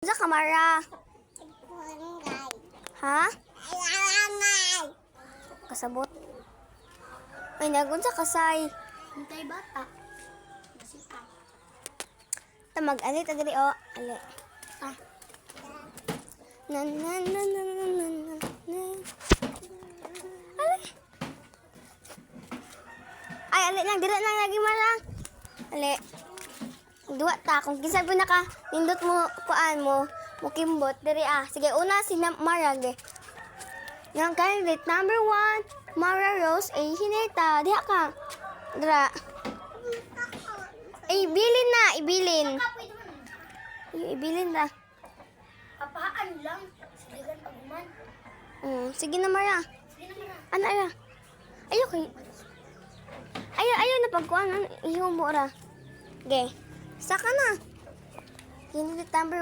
Sa kamara. Ha? Kasabot. Ay, nagun sa kasay. Hintay bata. Masita. Tamag, ali, tagali, o. Ali. Ah. Na, na, na, na, na, na, na, na. Ali. Ay, ali lang, dira lang lagi marang. Ali. Duwa ta, kung kinsa po naka, nindot mo, kuan mo, mukimbot, diri ah. Sige, una si Marag eh. Yung candidate number one, Mara Rose A. Hineta. Diha ka. Dira. Ay, ibilin na, ibilin. Ay, ibilin na. Papaan lang. Siligan paguman. Mm, sige na, Mara. Sige na mara. Ano, ara? Ayaw kay... Ayaw, ayaw na pagkuhan. Ano, iho mo, ra. Okay. Saka na. Candidate number